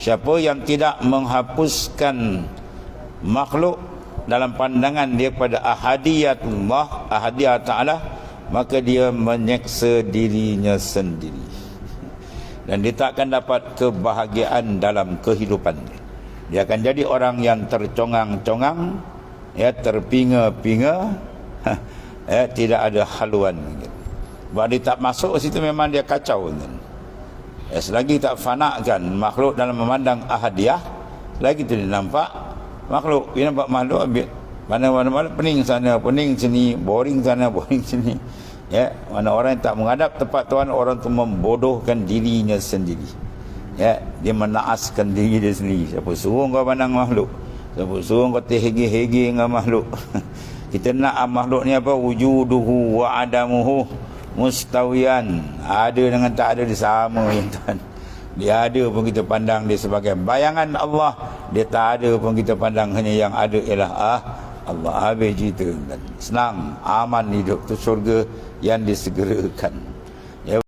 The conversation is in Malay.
Siapa yang tidak menghapuskan makhluk dalam pandangan dia pada ahadiyatullah, ahadiyat ta'ala, maka dia menyeksa dirinya sendiri. Dan dia tak akan dapat kebahagiaan dalam kehidupan dia. Dia akan jadi orang yang tercongang-congang, ya terpinga-pinga, ya tidak ada haluan. Sebab dia tak masuk situ memang dia kacau. Kan? Ya, selagi tak fanakan makhluk dalam memandang ahadiah, lagi dia nampak makhluk. Dia nampak makhluk mana-mana pening sana, pening sini, boring sana, boring sini. Ya, mana orang yang tak menghadap tempat Tuhan, orang tu membodohkan dirinya sendiri. Ya, dia menaaskan diri dia sendiri. Siapa suruh kau pandang makhluk? Siapa suruh kau terhegi-hegi dengan makhluk? Kita nak makhluk ni apa? Wujuduhu wa adamuhu mustawian. Ada dengan tak ada dia sama tuan. Dia ada pun kita pandang dia sebagai bayangan Allah. Dia tak ada pun kita pandang hanya yang ada ialah ah Allah habis cerita senang aman hidup tu surga yang disegerakan